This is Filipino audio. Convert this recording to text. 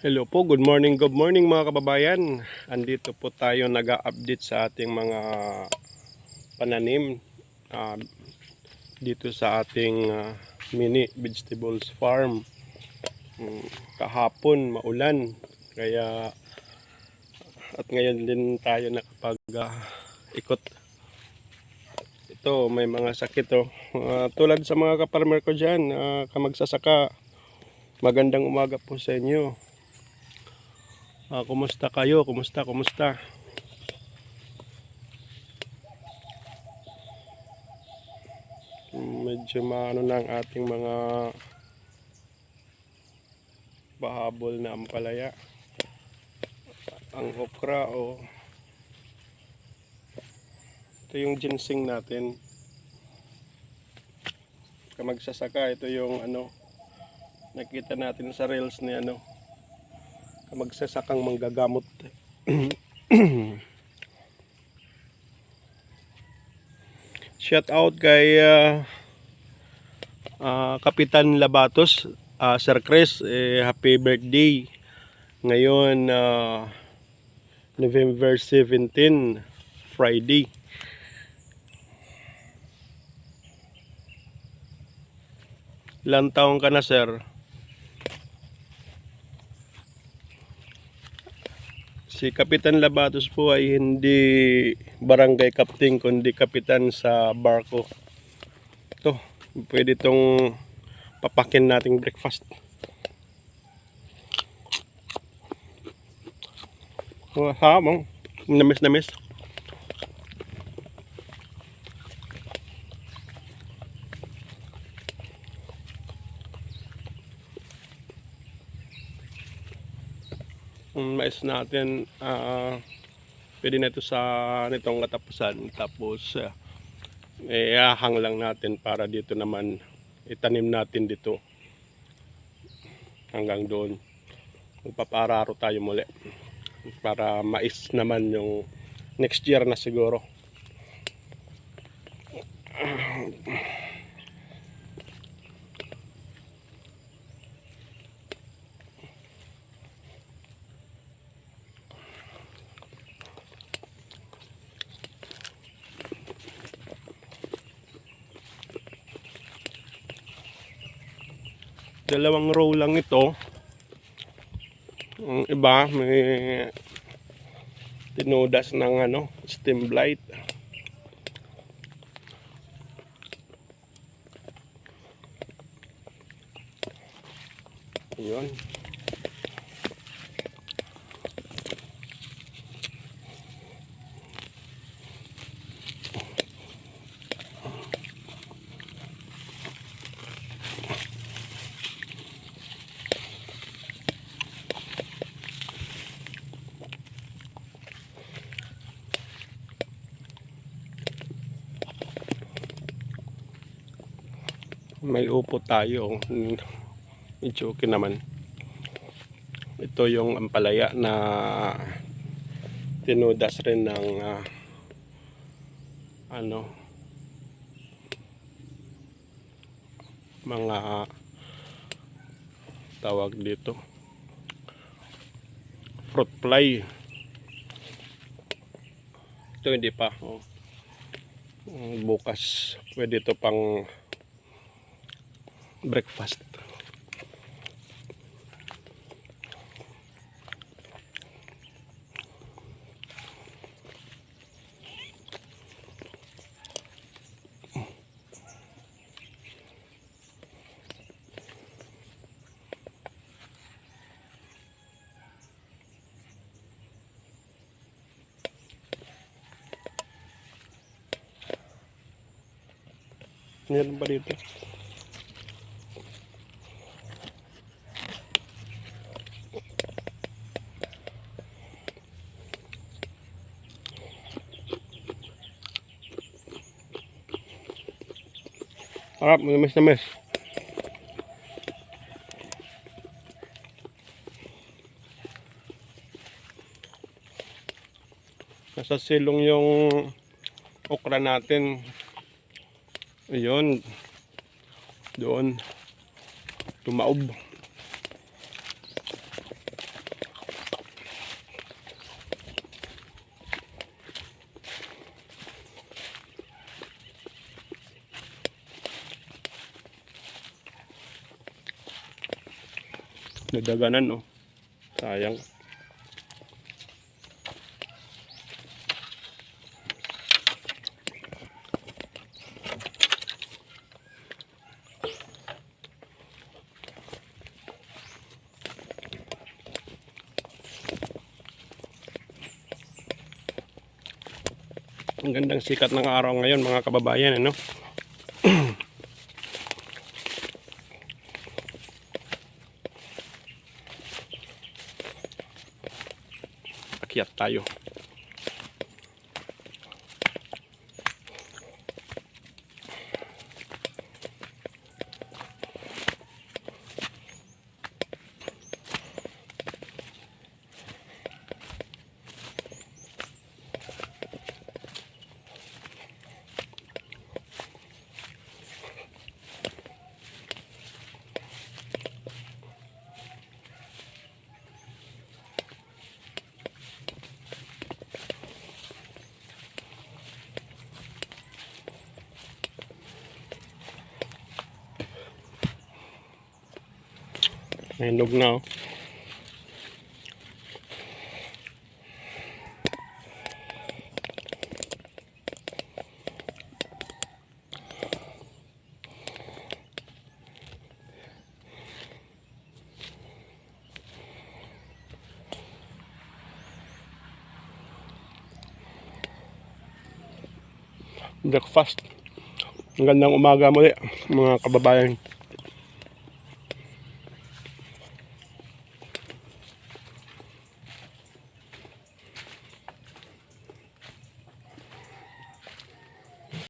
Hello po, good morning, good morning mga kababayan. Andito po tayo nag-update sa ating mga pananim ah, dito sa ating ah, mini vegetables farm. Mm, kahapon maulan kaya at ngayon din tayo nakapag ah, ikot. Ito may mga sakit oh. Ah, tulad sa mga kaparmer ko diyan, kamagsasaka. Magandang umaga po sa inyo. Ah, kumusta kayo? Kumusta? Kumusta? Medyo maano na ang ating mga bahabol na ampalaya. Ang okra o ito yung ginseng natin. Kamagsasaka, ito yung ano nakita natin sa reels ni ano magsasakang manggagamot. Shout out kay ah, ah, Kapitan Labatos, ah, Sir Chris, eh, happy birthday. Ngayon, ah, November 17, Friday. Ilang taong ka na, sir? Si Kapitan Labatos po ay hindi barangay captain kundi kapitan sa barko. Ito, pwede itong papakin nating breakfast. Oh, hamong. Namis namis. Ang mais natin, ah pwede na ito sa nitong katapusan. Tapos, uh, ihahang lang natin para dito naman itanim natin dito hanggang doon. Magpapararo tayo muli para mais naman yung next year na siguro. Dalawang row lang ito. Ang iba may tinudas ng ano, stem blight. Yun. May upo tayo. Medyo okay naman. Ito yung ampalaya na tinudas rin ng ah, ano mga tawag dito fruit fly ito hindi pa oh. Bukas pwede ito pang breakfast Meron pa dito. Harap, namis namis. Nasa silong yung okra natin. Ayun. Doon. Tumaob. Nadaganan, no? Sayang. Ang gandang sikat ng araw ngayon mga kababayan, ano? Akyat tayo. May nog na oh. Breakfast. Ang gandang umaga muli mga kababayan.